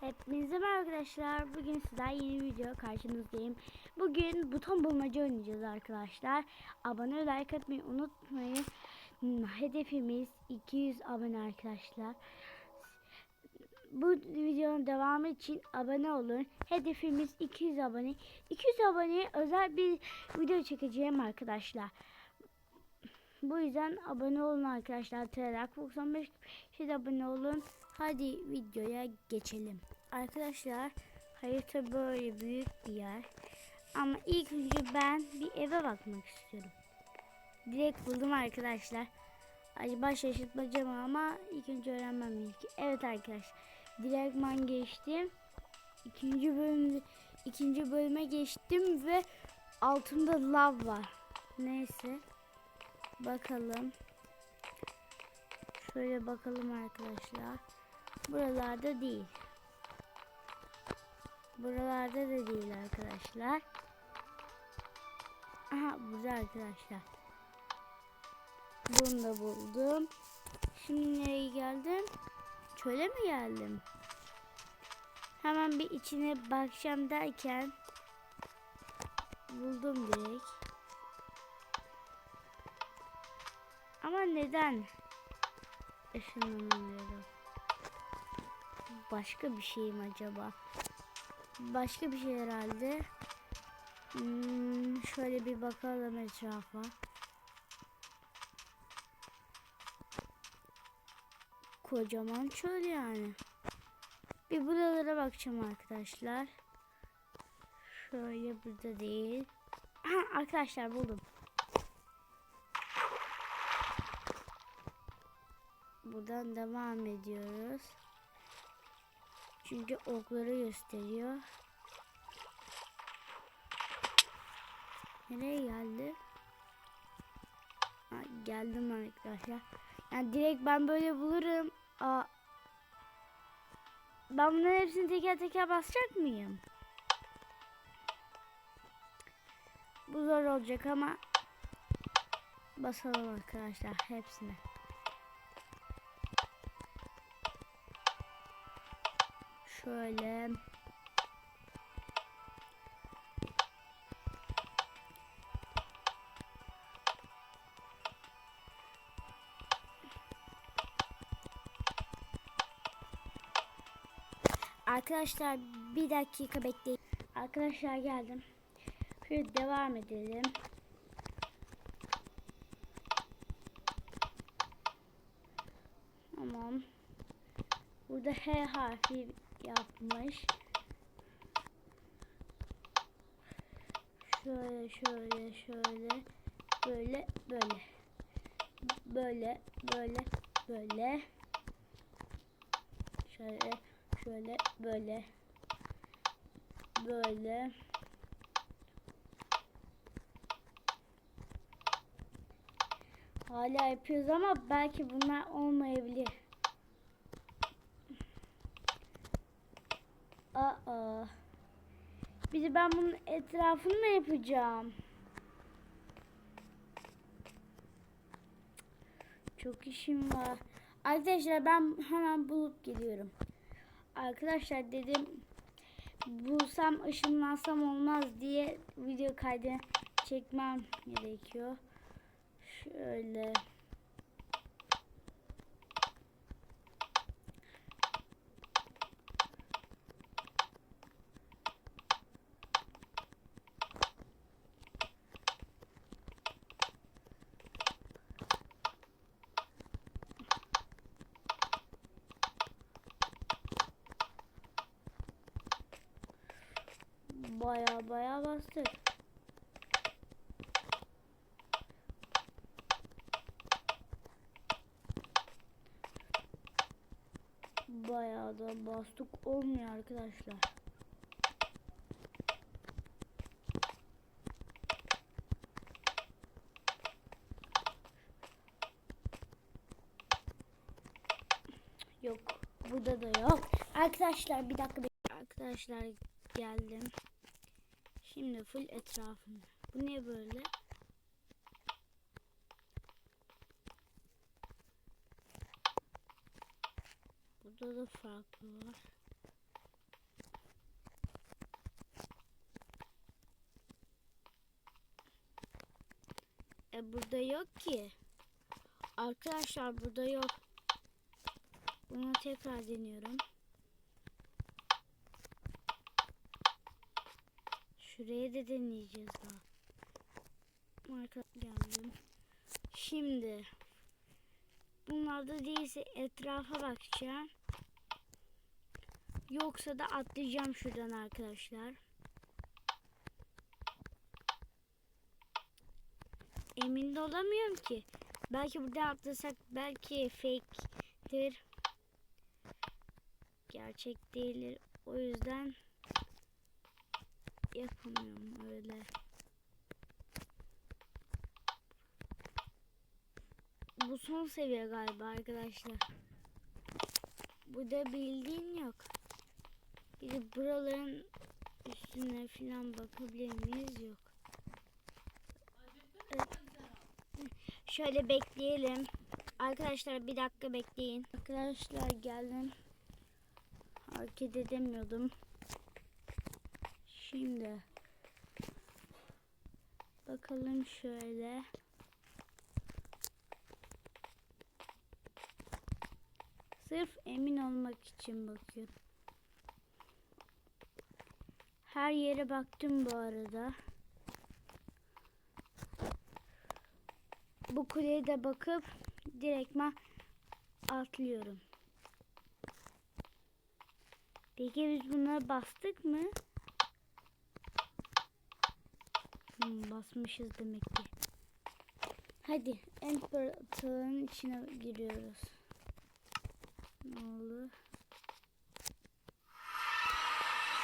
Hepinize merhaba arkadaşlar. Bugün sizler yeni video karşınızdayım. Bugün buton bulmaca oynayacağız arkadaşlar. Abone ve like atmayı unutmayın. Hmm, Hedefimiz 200 abone arkadaşlar. Bu videonun devamı için abone olun. Hedefimiz 200 abone. 200 aboneye özel bir video çekeceğim arkadaşlar. Bu yüzden abone olun arkadaşlar. Tırarak 95 siz abone olun. Hadi videoya geçelim. Arkadaşlar harita böyle büyük bir yer. Ama ilk önce ben bir eve bakmak istiyorum. Direkt buldum arkadaşlar. Acaba şaşırtmaca mı ama ilk önce öğrenmem gerekiyor. Evet arkadaşlar. Direktman geçtim. İkinci bölüm ikinci bölüme geçtim ve altında lav var. Neyse. Bakalım. Şöyle bakalım arkadaşlar. Buralarda değil. Buralarda da değil arkadaşlar. Aha burada arkadaşlar. Bunu da buldum. Şimdi nereye geldim? Çöle mi geldim? Hemen bir içine bakacağım derken buldum direkt. Ama neden ışınlanamıyorum? Başka bir şey mi acaba? Başka bir şey herhalde. Hmm, şöyle bir bakalım etrafa. Kocaman çöl yani. Bir buralara bakacağım arkadaşlar. Şöyle burada değil. Arkadaşlar buldum. Buradan devam ediyoruz. Çünkü okları gösteriyor. Nereye geldi? Ha, geldim arkadaşlar. Yani direkt ben böyle bulurum. Aa, ben bunların hepsini teker teker basacak mıyım? Bu zor olacak ama basalım arkadaşlar hepsine. Şöyle. Arkadaşlar bir dakika bekleyin. Arkadaşlar geldim. Şöyle devam edelim. Tamam. Burada H harfi yapmış. Şöyle şöyle şöyle böyle böyle böyle böyle böyle şöyle şöyle böyle böyle Hala yapıyoruz ama belki bunlar olmayabilir. Aa. Bir de ben bunun etrafını mı yapacağım? Çok işim var. Arkadaşlar ben hemen bulup geliyorum. Arkadaşlar dedim bulsam ışınlansam olmaz diye video kaydı çekmem gerekiyor. Şöyle. Baya baya bastık. Bayağı da bastık olmuyor arkadaşlar. Yok. Burada da yok. Arkadaşlar bir dakika. Arkadaşlar geldim. Şimdi full etrafını. Bu ne böyle? Burada da farklı var. E burada yok ki. Arkadaşlar burada yok. Bunu tekrar deniyorum. Şuraya da deneyeceğiz daha. Marka geldim. Şimdi bunlarda değilse etrafa bakacağım. Yoksa da atlayacağım şuradan arkadaşlar. Emin de olamıyorum ki. Belki burada atlasak belki fake'tir. Gerçek değildir. O yüzden yapamıyorum öyle. Bu son seviye galiba arkadaşlar. Burada bildiğin yok. Bir buraların üstüne falan bakabilir miyiz? Yok. Evet. Şöyle bekleyelim. Arkadaşlar bir dakika bekleyin. Arkadaşlar geldim. Hareket edemiyordum. Şimdi bakalım şöyle. Sırf emin olmak için bakıyorum. Her yere baktım bu arada. Bu kuleye de bakıp direktman atlıyorum. Peki biz bunlara bastık mı? Hmm, basmışız demek ki. Hadi end portalının içine giriyoruz. Ne oldu?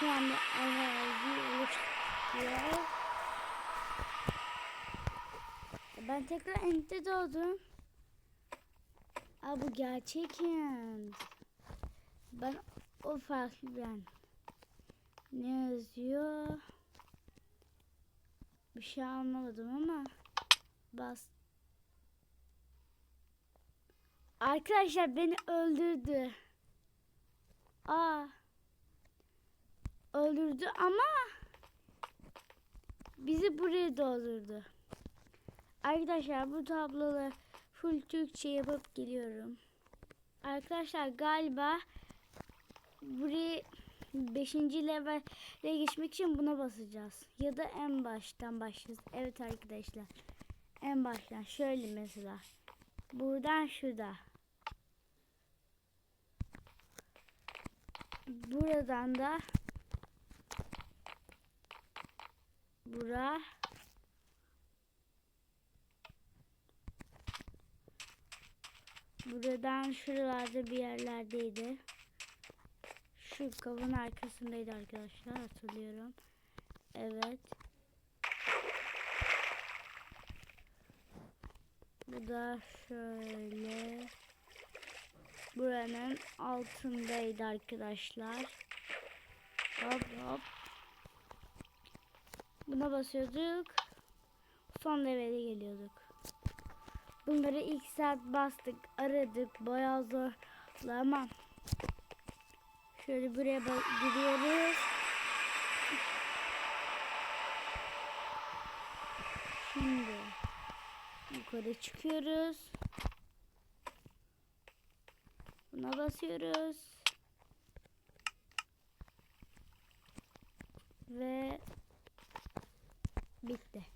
Şu anda arazi oluşturuyor. Ben tekrar end'de doğdum. Aa bu gerçek end. Ben o farklı ben. Ne yazıyor? Bir şey anlamadım ama bas. Arkadaşlar beni öldürdü. Aa. Öldürdü ama bizi buraya doldurdu. Arkadaşlar bu tabloları full Türkçe yapıp geliyorum. Arkadaşlar galiba burayı 5. levele geçmek için buna basacağız. Ya da en baştan başlayacağız. Evet arkadaşlar. En baştan şöyle mesela. Buradan şurada. Buradan da bura Buradan şuralarda bir yerlerdeydi. Şu kavun arkasındaydı arkadaşlar hatırlıyorum. Evet. Bu da şöyle. Buranın altındaydı arkadaşlar. Hop hop. Buna basıyorduk. Son levele geliyorduk. Bunları ilk saat bastık, aradık, bayağı ama şöyle buraya gidiyoruz. Şimdi yukarı çıkıyoruz. Buna basıyoruz. Ve bitti.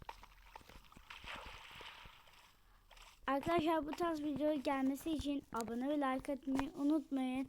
Arkadaşlar bu tarz video gelmesi için abone ve like atmayı unutmayın.